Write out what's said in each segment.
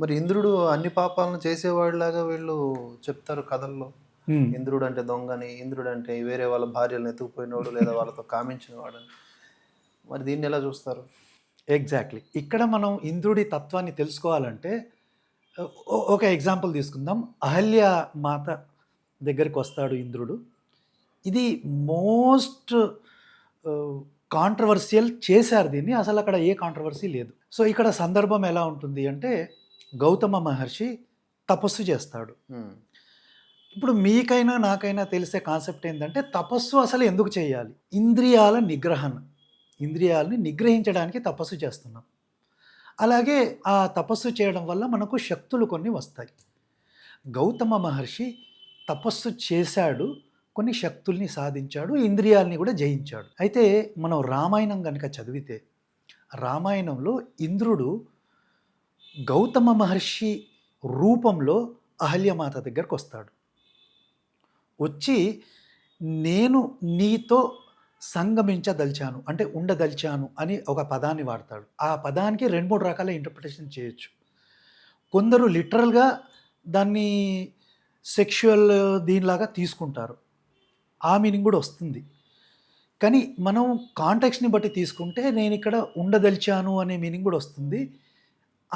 మరి ఇంద్రుడు అన్ని పాపాలను చేసేవాడిలాగా వీళ్ళు చెప్తారు కథల్లో. ఇంద్రుడు అంటే దొంగని ఇంద్రుడు అంటే వేరే వాళ్ళ భార్యలను ఎత్తుకుపోయినవాడు లేదా వాళ్ళతో కామించినవాడు అని. మరి దీన్ని ఎలా చూస్తారు? ఎగ్జాక్ట్లీ ఇక్కడ మనం ఇంద్రుడి తత్వాన్ని తెలుసుకోవాలంటే ఒక ఎగ్జాంపుల్ తీసుకుందాం. అహల్య మాత దగ్గరికి వస్తాడు ఇంద్రుడు. ఇది మోస్ట్ కాంట్రవర్షియల్ చేశారు దీన్ని. అసలు అక్కడ ఏ కాంట్రవర్సీ లేదు. సో ఇక్కడ సందర్భం ఎలా ఉంటుంది అంటే గౌతమ మహర్షి తపస్సు చేస్తాడు. ఇప్పుడు మీకైనా నాకైనా తెలిసే కాన్సెప్ట్ ఏంటంటే తపస్సు అసలు ఎందుకు చేయాలి? ఇంద్రియాల నిగ్రహణ. ఇంద్రియాలని నిగ్రహించడానికి తపస్సు చేస్తున్నాం. అలాగే ఆ తపస్సు చేయడం వల్ల మనకు శక్తులు కొన్ని వస్తాయి. గౌతమ మహర్షి తపస్సు చేశాడు కొన్ని శక్తుల్ని సాధించాడు ఇంద్రియాలని కూడా జయించాడు. అయితే మనం రామాయణం కనుక చదివితే రామాయణంలో ఇంద్రుడు గౌతమ మహర్షి రూపంలో అహల్యమాత దగ్గరకు వస్తాడు. వచ్చి నేను నీతో సంగమించదలిచాను అంటే ఉండదలిచాను అని ఒక పదాన్ని వాడతాడు. ఆ పదానికి రెండు మూడు రకాల ఇంటర్ప్రిటేషన్ చేయొచ్చు. కొందరు లిటరల్గా దాన్ని సెక్షువల్ దీనిలాగా తీసుకుంటారు. ఆ మీనింగ్ కూడా వస్తుంది. కానీ మనం కాంటాక్ట్స్ని బట్టి తీసుకుంటే నేను ఇక్కడ ఉండదలిచాను అనే మీనింగ్ కూడా వస్తుంది.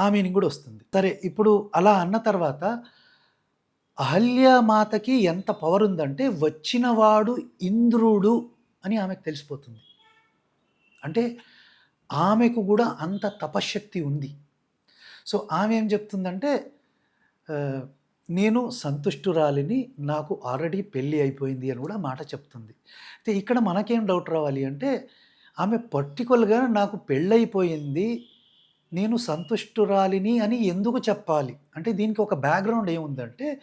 ఆ మీనింగ్ కూడా వస్తుంది. సరే ఇప్పుడు అలా అన్న తర్వాత అహల్యమాతకి ఎంత పవర్ ఉందంటే వచ్చినవాడు ఇంద్రుడు అని ఆమెకు తెలిసిపోతుంది. అంటే ఆమెకు కూడా అంత తపశ్శక్తి ఉంది. సో ఆమె ఏం చెప్తుందంటే నేను సంతుష్టురాలిని నాకు ఆల్రెడీ పెళ్ళి అయిపోయింది అని కూడా మాట చెప్తుంది. అయితే ఇక్కడ మనకేం డౌట్ రావాలి అంటే ఆమె పర్టికులర్గా నాకు పెళ్ళైపోయింది నేను సంతుష్టురాలిని అని ఎందుకు చెప్పాలి? అంటే దీనికి ఒక బ్యాక్గ్రౌండ్ ఏముందంటే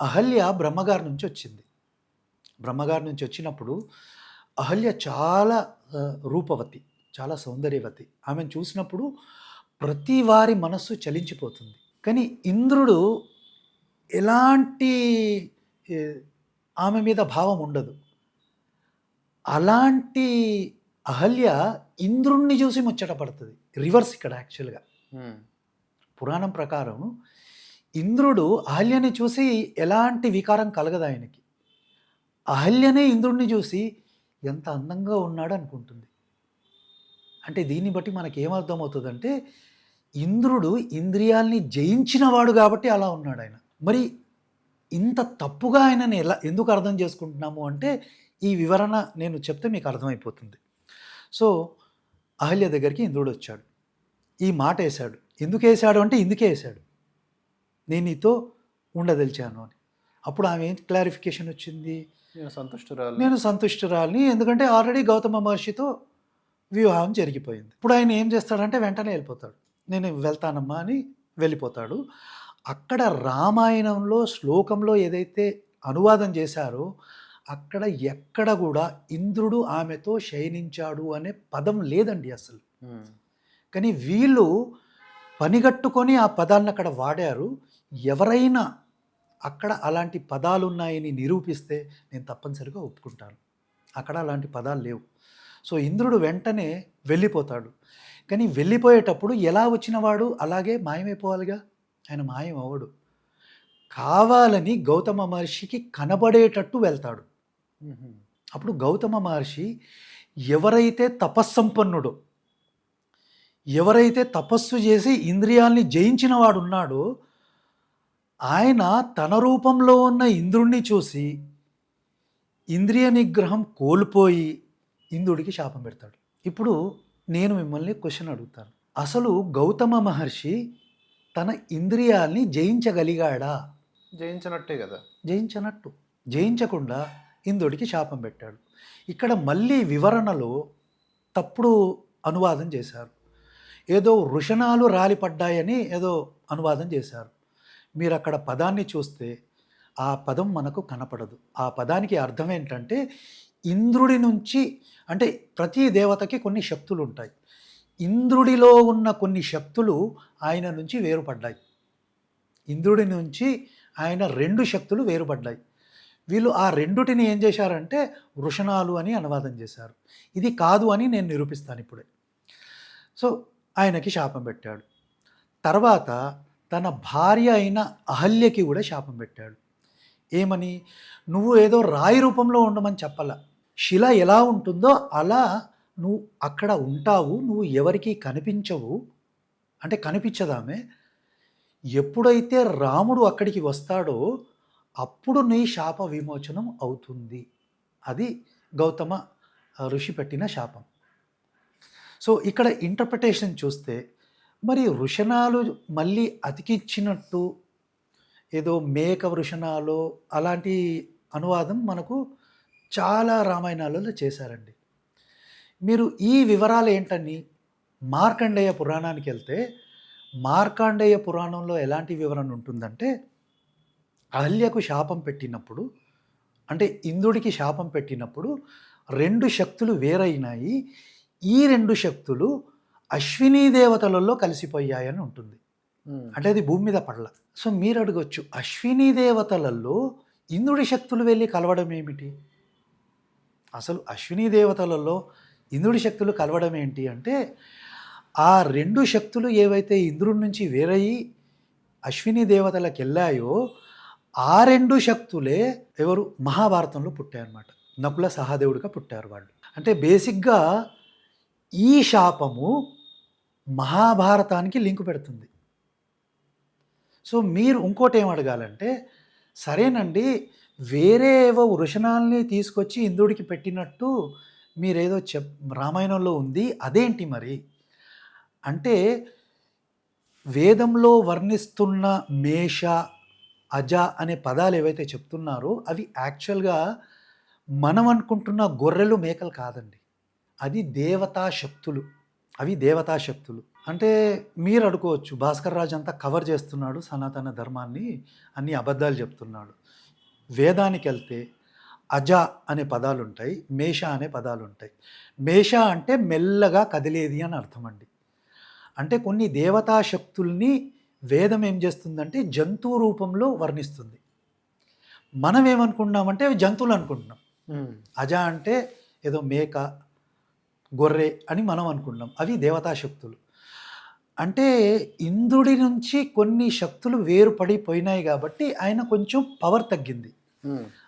అహల్య బ్రహ్మగారి నుంచి వచ్చింది. బ్రహ్మగారి నుంచి వచ్చినప్పుడు అహల్య చాలా రూపవతి చాలా సౌందర్యవతి. ఆమెను చూసినప్పుడు ప్రతి వారి మనస్సు చలించిపోతుంది. కానీ ఇంద్రుడు ఎలాంటి ఆమె మీద భావం ఉండదు. అలాంటి అహల్య ఇంద్రుణ్ణి చూసి ముచ్చట పడుతుంది. రివర్స్ ఇక్కడ యాక్చువల్గా. పురాణం ప్రకారం ఇంద్రుడు అహల్యని చూసి ఎలాంటి వికారం కలగదు ఆయనకి. అహల్యనే ఇంద్రుడిని చూసి ఎంత అందంగా ఉన్నాడు అనుకుంటుంది. అంటే దీన్ని బట్టి మనకి ఏమర్థమవుతుందంటే ఇంద్రుడు ఇంద్రియాల్ని జయించినవాడు కాబట్టి అలా ఉన్నాడు ఆయన. మరి ఇంత తప్పుగా ఆయనని ఎలా ఎందుకు అర్థం చేసుకుంటున్నాము అంటే ఈ వివరణ నేను చెప్తే మీకు అర్థమైపోతుంది. సో అహల్య దగ్గరికి ఇంద్రుడు వచ్చాడు. ఈ మాట వేశాడు. ఎందుకు వేశాడు అంటే ఇందుకే వేశాడు. నేను నీతో ఉండదలిచాను అని. అప్పుడు ఆమె ఏం క్లారిఫికేషన్ వచ్చింది? నేను సంతుష్టురాలు నేను సంతుష్టురాలిని. ఎందుకంటే ఆల్రెడీ గౌతమ మహర్షితో వివాహం జరిగిపోయింది. ఇప్పుడు ఆయన ఏం చేస్తాడంటే వెంటనే వెళ్ళిపోతాడు. నేను వెళ్తానమ్మా అని వెళ్ళిపోతాడు. అక్కడ రామాయణంలో శ్లోకంలో ఏదైతే అనువాదం చేశారో అక్కడ ఎక్కడ కూడా ఇంద్రుడు ఆమెతో శయనించాడు అనే పదం లేదండి అసలు. కానీ వీళ్ళు పనిగట్టుకొని ఆ పదాలను అక్కడ వాడారు. ఎవరైనా అక్కడ అలాంటి పదాలు ఉన్నాయని నిరూపిస్తే నేను తప్పనిసరిగా ఒప్పుకుంటాను. అక్కడ అలాంటి పదాలు లేవు. సో ఇంద్రుడు వెంటనే వెళ్ళిపోతాడు. కానీ వెళ్ళిపోయేటప్పుడు ఎలా వచ్చినవాడు అలాగే మాయమైపోవాలిగా? ఆయన మాయం అవ్వడు. కావాలని గౌతమ మహర్షికి కనబడేటట్టు వెళ్తాడు. అప్పుడు గౌతమ మహర్షి ఎవరైతే తపస్సంపన్నుడో ఎవరైతే తపస్సు చేసి ఇంద్రియాల్ని జయించిన వాడు ఉన్నాడో ఆయన తన రూపంలో ఉన్న ఇంద్రుణ్ణి చూసి ఇంద్రియ నిగ్రహం కోల్పోయి ఇంద్రుడికి శాపం పెడతాడు. ఇప్పుడు నేను మిమ్మల్ని క్వశ్చన్ అడుగుతాను. అసలు గౌతమ మహర్షి తన ఇంద్రియాల్ని జయించగలిగాడా? జయించినట్టే కదా. జయించనట్టు. జయించకుండా ఇంద్రుడికి శాపం పెట్టాడు. ఇక్కడ మళ్ళీ వివరణలో తప్పుడు అనువాదం చేశారు. ఏదో వృషణాలు రాలిపడ్డాయని ఏదో అనువాదం చేశారు. మీరు అక్కడ పదాన్ని చూస్తే ఆ పదం మనకు కనపడదు. ఆ పదానికి అర్థం ఏంటంటే ఇంద్రుడి నుంచి అంటే ప్రతి దేవతకి కొన్ని శక్తులు ఉంటాయి ఇంద్రుడిలో ఉన్న కొన్ని శక్తులు ఆయన నుంచి వేరుపడ్డాయి. ఇంద్రుడి నుంచి ఆయన రెండు శక్తులు వేరుపడ్డాయి. వీళ్ళు ఆ రెండుటిని ఏం చేశారంటే వృషణాలు అని అనువాదం చేశారు. ఇది కాదు అని నేను నిరూపిస్తాను ఇప్పుడే. సో ఆయనకి శాపం పెట్టాడు. తర్వాత తన భార్య అయిన అహల్యకి కూడా శాపం పెట్టాడు. ఏమని? నువ్వు ఏదో రాయి రూపంలో ఉండమని చెప్పాల. శిల ఎలా ఉంటుందో అలా నువ్వు అక్కడ ఉంటావు నువ్వు ఎవరికీ కనిపించవు. అంటే కనిపించదామే. ఎప్పుడైతే రాముడు అక్కడికి వస్తాడో అప్పుడు నీ శాప విమోచనం అవుతుంది. అది గౌతమ ఋషి పెట్టిన శాపం. సో ఇక్కడ ఇంటర్ప్రిటేషన్ చూస్తే మరి వృషణాలు మళ్ళీ అతికించినట్టు ఏదో మేక వృషణాలు అలాంటి అనువాదం మనకు చాలా రామాయణాలలో చేశారండి. మీరు ఈ వివరాలు ఏంటని మార్కండేయ పురాణానికి వెళ్తే మార్కాండేయ పురాణంలో ఎలాంటి వివరణ ఉంటుందంటే అహల్యకు శాపం పెట్టినప్పుడు అంటే ఇంద్రుడికి శాపం పెట్టినప్పుడు రెండు శక్తులు వేరైనాయి. ఈ రెండు శక్తులు అశ్వినీ దేవతలలో కలిసిపోయాయని ఉంటుంది. అంటే అది భూమి మీద పడల. సో మీరు అడగొచ్చు అశ్వినీ దేవతలలో ఇంద్రుడి శక్తులు వెళ్ళి కలవడం ఏమిటి? అసలు అశ్వినీ దేవతలలో ఇంద్రుడి శక్తులు కలవడం ఏంటి అంటే ఆ రెండు శక్తులు ఏవైతే ఇంద్రుడి నుంచి వేరయ్యి అశ్విని దేవతలకు వెళ్ళాయో ఆ రెండు శక్తులే ఎవరు? మహాభారతంలో పుట్టారన్నమాట నకుల సహదేవుడిగా పుట్టారు వాళ్ళు. అంటే బేసిక్గా ఈ శాపము మహాభారతానికి లింక్ పెడుతుంది. సో మీరు ఇంకోటి ఏం అడగాలంటే సరేనండి వేరే ఏవో వృషణాలని తీసుకొచ్చి ఇంద్రుడికి పెట్టినట్టు మీరేదో చెప్ రామాయణంలో ఉంది అదేంటి మరి? అంటే వేదంలో వర్ణిస్తున్న మేష అజ అనే పదాలు ఏవైతే చెప్తున్నారో అవి యాక్చువల్గా మనం అనుకుంటున్న గొర్రెలు మేకలు కాదండి. అది దేవతా శక్తులు అవి దేవతా శక్తులు అంటే మీరు అనుకోవచ్చు భాస్కర్ రాజు అంతా కవర్ చేస్తున్నాడు సనాతన ధర్మాన్ని అన్ని అబద్ధాలు చెప్తున్నాడు. వేదానికి వెళ్తే అజ అనే పదాలు ఉంటాయి మేష అనే పదాలు ఉంటాయి మేష అంటే మెల్లగా కదిలేది అని అర్థం అండి అంటే కొన్ని దేవతా శక్తుల్ని వేదం ఏం చేస్తుందంటే జంతువు రూపంలో వర్ణిస్తుంది. మనం ఏమనుకుంటున్నామంటే జంతువులు అనుకుంటున్నాం. అజ అంటే ఏదో మేక గొర్రె అని మనం అనుకుంటున్నాం. అవి దేవతా శక్తులు. అంటే ఇంద్రుడి నుంచి కొన్ని శక్తులు వేరుపడిపోయినాయి కాబట్టి ఆయన కొంచెం పవర్ తగ్గింది.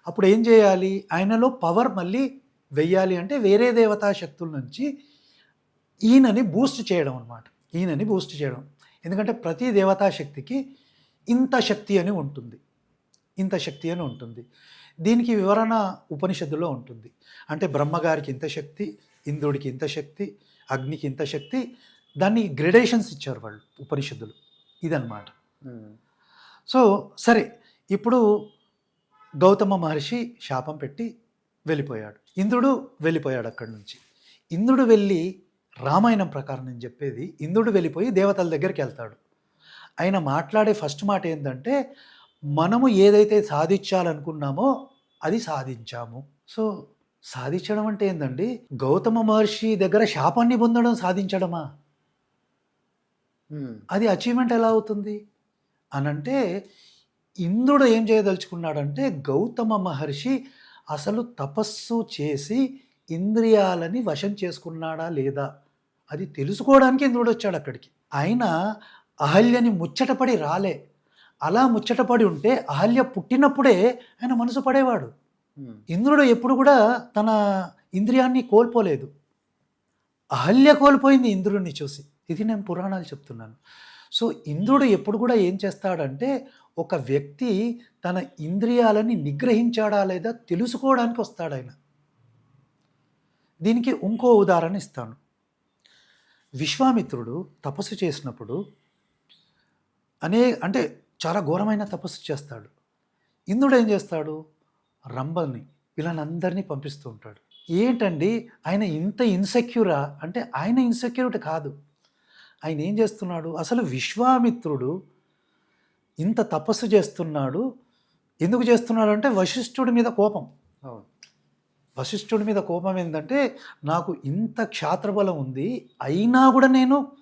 అప్పుడు ఏం చేయాలి? ఆయనలో పవర్ మళ్ళీ వెయ్యాలి అంటే వేరే దేవతా శక్తుల నుంచి ఈయనని బూస్ట్ చేయడం అనమాట ఈయనని బూస్ట్ చేయడం. ఎందుకంటే ప్రతి దేవతా శక్తికి ఇంత శక్తి అని ఉంటుంది. ఇంత శక్తి అని ఉంటుంది. దీనికి వివరణ ఉపనిషత్తులో ఉంటుంది. అంటే బ్రహ్మగారికి ఇంత శక్తి ఇంద్రుడికి ఇంత శక్తి అగ్నికి ఇంత శక్తి దాన్ని గ్రెడేషన్స్ ఇచ్చారు వాళ్ళు ఉపనిషత్తులు. ఇదన్నమాట. సో సరే ఇప్పుడు గౌతమ మహర్షి శాపం పెట్టి వెళ్ళిపోయాడు. ఇంద్రుడు వెళ్ళిపోయాడు అక్కడి నుంచి. ఇంద్రుడు వెళ్ళి రామాయణం ప్రకారం నేను చెప్పేది ఇంద్రుడు వెళ్ళిపోయి దేవతల దగ్గరికి వెళ్తాడు. ఆయన మాట్లాడే ఫస్ట్ మాట ఏంటంటే మనము ఏదైతే సాధించాలనుకున్నామో అది సాధించాము. సో సాధించడం అంటే ఏందండి? గౌతమ మహర్షి దగ్గర శాపాన్ని పొందడం సాధించడమా. అది అచీవ్మెంట్ ఎలా అవుతుంది? అనంటే ఇంద్రుడు ఏం చేయదలుచుకున్నాడంటే గౌతమ మహర్షి అసలు తపస్సు చేసి ఇంద్రియాలని వశం చేసుకున్నాడా లేదా? అది తెలుసుకోవడానికి ఇంద్రుడు వచ్చాడు అక్కడికి. ఆయన అహల్యని ముచ్చటపడి రాలే. అలా ముచ్చటపడి ఉంటే అహల్య పుట్టినప్పుడే ఆయన మనసు పడేవాడు. ఇంద్రుడు ఎప్పుడు కూడా తన ఇంద్రియాన్ని కోల్పోలేదు. అహల్య కోల్పోయింది ఇంద్రుడిని చూసి. ఇది నేను పురాణాలు చెప్తున్నాను. సో ఇంద్రుడు ఎప్పుడు కూడా ఏం చేస్తాడంటే ఒక వ్యక్తి తన ఇంద్రియాలని నిగ్రహించాడా లేదా తెలుసుకోవడానికి వస్తాడు ఆయన దీనికి ఇంకో ఉదాహరణ ఇస్తాను. విశ్వామిత్రుడు తపస్సు చేసినప్పుడు అనే అంటే చాలా ఘోరమైన తపస్సు చేస్తాడు. ఇంద్రుడు ఏం చేస్తాడు? రంభల్ని వీళ్ళనందరినీ పంపిస్తూ ఉంటాడు. ఏంటండి? ఆయన ఇంత ఇన్సెక్యూరా అంటే ఆయన ఇన్సెక్యూరిటీ కాదు. ఆయన ఏం చేస్తున్నాడు? అసలు విశ్వామిత్రుడు ఇంత తపస్సు చేస్తున్నాడు. ఎందుకు చేస్తున్నాడు అంటే వశిష్ఠుడి మీద కోపం. అవును. వశిష్ఠుడి మీద కోపం ఏంటంటే నాకు ఇంత క్షాత్రబలం ఉంది అయినా కూడా నేను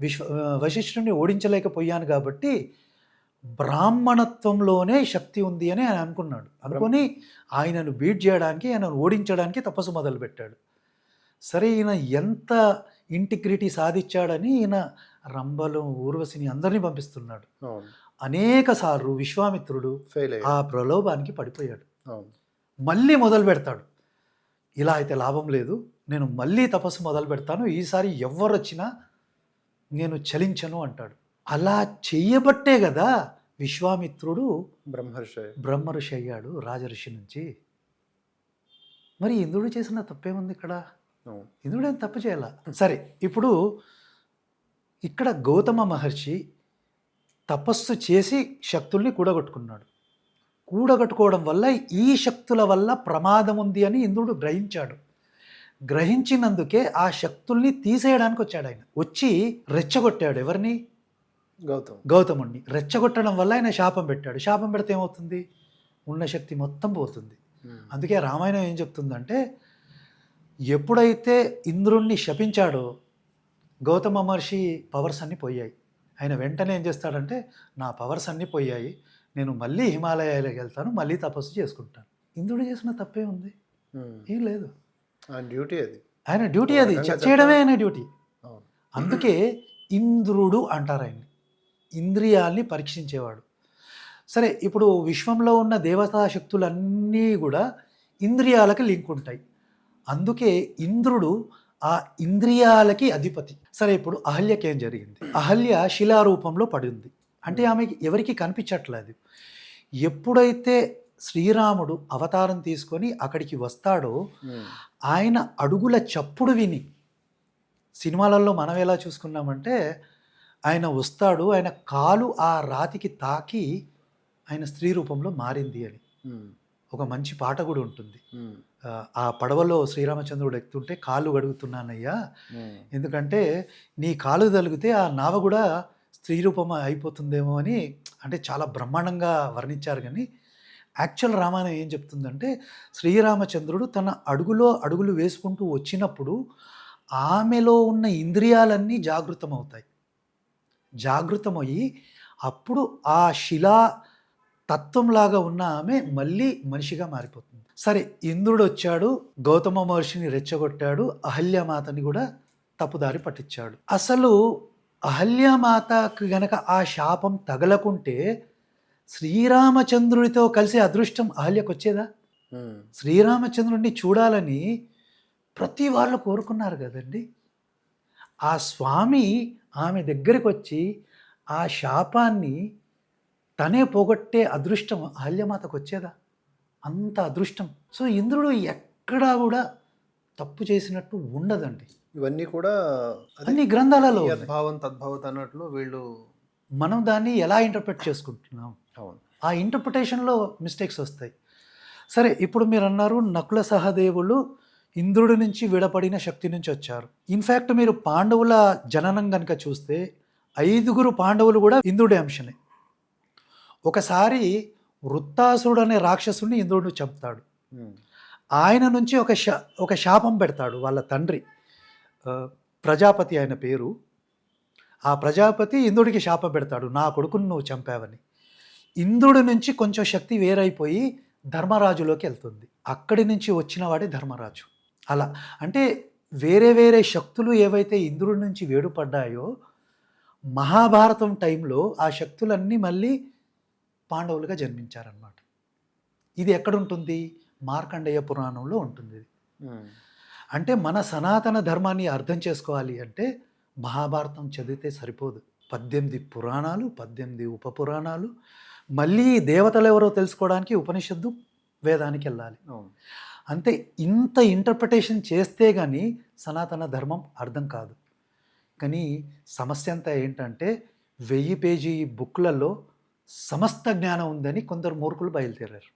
విశ్వ వశిష్ఠుడిని ఓడించలేకపోయాను కాబట్టి బ్రాహ్మణత్వంలోనే శక్తి ఉంది అని ఆయన అనుకున్నాడు. అనుకొని ఆయనను బీట్ చేయడానికి ఆయనను ఓడించడానికి తపస్సు మొదలుపెట్టాడు. సరే ఈయన ఎంత ఇంటిగ్రిటీ సాధించాడని ఈయన రంభలు ఊర్వశిని అందరినీ పంపిస్తున్నాడు. అనేక సార్లు విశ్వామిత్రుడు ఆ ప్రలోభానికి పడిపోయాడు. మళ్ళీ మొదలు పెడతాడు. ఇలా అయితే లాభం లేదు. నేను మళ్ళీ తపస్సు మొదలు పెడతాను. ఈసారి ఎవరు వచ్చినా నేను చలించను అంటాడు. అలా చెయ్యబట్టే కదా విశ్వామిత్రుడు బ్రహ్మర్షి బ్రహ్మ ఋషి అయ్యాడు రాజఋషి నుంచి. మరి ఇంద్రుడు చేసిన తప్పేముంది ఇక్కడ? ఇంద్రుడు ఏం తప్పు చేయాల? సరే ఇప్పుడు ఇక్కడ గౌతమ మహర్షి తపస్సు చేసి శక్తుల్ని కూడగట్టుకున్నాడు. కూడగట్టుకోవడం వల్ల ఈ శక్తుల వల్ల ప్రమాదం ఉంది అని ఇంద్రుడు గ్రహించాడు. గ్రహించినందుకే ఆ శక్తుల్ని తీసేయడానికి వచ్చాడు ఆయన. వచ్చి రెచ్చగొట్టాడు ఎవరిని? గౌతమ్. గౌతముణ్ణి. రెచ్చగొట్టడం వల్ల ఆయన శాపం పెట్టాడు. శాపం పెడితే ఏమవుతుంది? ఉన్న శక్తి మొత్తం పోతుంది. అందుకే రామాయణం ఏం చెప్తుందంటే ఎప్పుడైతే ఇంద్రుణ్ణి శపించాడో గౌతమ మహర్షి పవర్స్ అన్నీ పోయాయి. ఆయన వెంటనే ఏం చేస్తాడంటే నా పవర్స్ అన్నీ పోయాయి. నేను మళ్ళీ హిమాలయాలకు వెళ్తాను మళ్ళీ తపస్సు చేసుకుంటాను. ఇంద్రుడు చేసిన తప్పే ఉంది. ఏం లేదు. ఆ డ్యూటీ అది. ఆయన డ్యూటీ అది. చేయడమే ఆయన డ్యూటీ. అందుకే ఇంద్రుడు అంటారు ఆయన్ని. ఇంద్రియాల్ని పరీక్షించేవాడు. సరే ఇప్పుడు విశ్వంలో ఉన్న దేవతా శక్తులన్నీ కూడా ఇంద్రియాలకి లింక్ ఉంటాయి. అందుకే ఇంద్రుడు ఆ ఇంద్రియాలకి అధిపతి. సరే ఇప్పుడు అహల్యకి ఏం జరిగింది? అహల్య శిలారూపంలో పడింది. అంటే ఆమెకి ఎవరికి కనిపించట్లేదు. ఎప్పుడైతే శ్రీరాముడు అవతారం తీసుకొని అక్కడికి వస్తాడో ఉమ్. ఆయన అడుగుల చప్పుడు విని సినిమాలలో మనం ఎలా చూసుకున్నామంటే ఆయన వస్తాడు ఆయన కాలు ఆ రాతికి తాకి ఆయన స్త్రీ రూపంలో మారింది అని. ఒక మంచి పాట కూడా ఉంటుంది. ఆ, పడవలో శ్రీరామచంద్రుడు ఎక్కుతుంటే కాళ్ళు గడుగుతున్నానయ్యా. ఎందుకంటే నీ కాలు తలిగితే ఆ నావ కూడా స్త్రీ రూపం అయిపోతుందేమో అని అంటే చాలా బ్రహ్మాండంగా వర్ణించారు కానీ యాక్చువల్ రామాయణం ఏం చెప్తుందంటే శ్రీరామచంద్రుడు తన అడుగులో అడుగులు వేసుకుంటూ వచ్చినప్పుడు ఆమెలో ఉన్న ఇంద్రియాలన్నీ జాగృతమవుతాయి జాగృతమయ్యి అప్పుడు ఆ శిలా తత్వంలాగా ఉన్న ఆమె మళ్ళీ మనిషిగా మారిపోతుంది. సరే ఇంద్రుడు వచ్చాడు గౌతమ మహర్షిని రెచ్చగొట్టాడు అహల్యమాతని కూడా తప్పుదారి పట్టించాడు. అసలు అహల్యమాతకు గనక ఆ శాపం తగలకుంటే శ్రీరామచంద్రుడితో కలిసి అదృష్టం అహల్యకు వచ్చేదా. శ్రీరామచంద్రుడిని చూడాలని ప్రతి వాళ్ళు కోరుకున్నారు కదండి. ఆ స్వామి ఆమె దగ్గరికి వచ్చి ఆ శాపాన్ని తనే పోగొట్టే అదృష్టం అహల్యమాతకు వచ్చేదా అంత అదృష్టం. సో ఇంద్రుడు ఎక్కడా కూడా తప్పు చేసినట్టు ఉండదండి. ఇవన్నీ కూడా అన్ని గ్రంథాలలో. యద్భావం తద్భావత్ అన్నట్లు వీళ్ళు మనం దాన్ని ఎలా ఇంటర్ప్రెట్ చేసుకుంటున్నాం? అవును. ఆ ఇంటర్ప్రిటేషన్లో మిస్టేక్స్ వస్తాయి. సరే ఇప్పుడు మీరు అన్నారు నకుల సహదేవులు ఇంద్రుడి నుంచి విడపడిన శక్తి నుంచి వచ్చారు. ఇన్ఫ్యాక్ట్ మీరు పాండవుల జననం కనుక చూస్తే ఐదుగురు పాండవులు కూడా ఇంద్రుడి అంశనే ఒకసారి వృత్తాసురుడు అనే రాక్షసుడిని ఇంద్రుడు చంపుతాడు. ఆయన నుంచి ఒక శా ఒక శాపం పెడతాడు వాళ్ళ తండ్రి. ప్రజాపతి ఆయన పేరు. ఆ ప్రజాపతి ఇంద్రుడికి శాపం పెడతాడు నా కొడుకును నువ్వు చంపావని. ఇంద్రుడి నుంచి కొంచెం శక్తి వేరైపోయి ధర్మరాజులోకి వెళ్తుంది. అక్కడి నుంచి వచ్చిన వాడే ధర్మరాజు. అలా. అంటే వేరే వేరే శక్తులు ఏవైతే ఇంద్రుడి నుంచి వేడుపడ్డాయో మహాభారతం టైంలో ఆ శక్తులన్నీ మళ్ళీ పాండవులుగా జన్మించారనమాట ఇది ఎక్కడుంటుంది? మార్కండేయ పురాణంలో ఉంటుంది ఇది. అంటే మన సనాతన ధర్మాన్ని అర్థం చేసుకోవాలి అంటే మహాభారతం చదివితే సరిపోదు. పద్దెనిమిది పురాణాలు పద్దెనిమిది ఉప పురాణాలు మళ్ళీ దేవతలు ఎవరో తెలుసుకోవడానికి ఉపనిషత్తు వేదానికి వెళ్ళాలి అంతే ఇంత ఇంటర్ప్రిటేషన్ చేస్తే కానీ సనాతన ధర్మం అర్థం కాదు. కానీ సమస్య అంతా ఏంటంటే వెయ్యి పేజీ బుక్లలో సమస్త జ్ఞానం ఉందని కొందరు మూర్ఖులు బయలుదేరారు.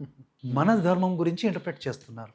మన ధర్మం గురించి ఇంటర్ప్రిట్ చేస్తున్నారు.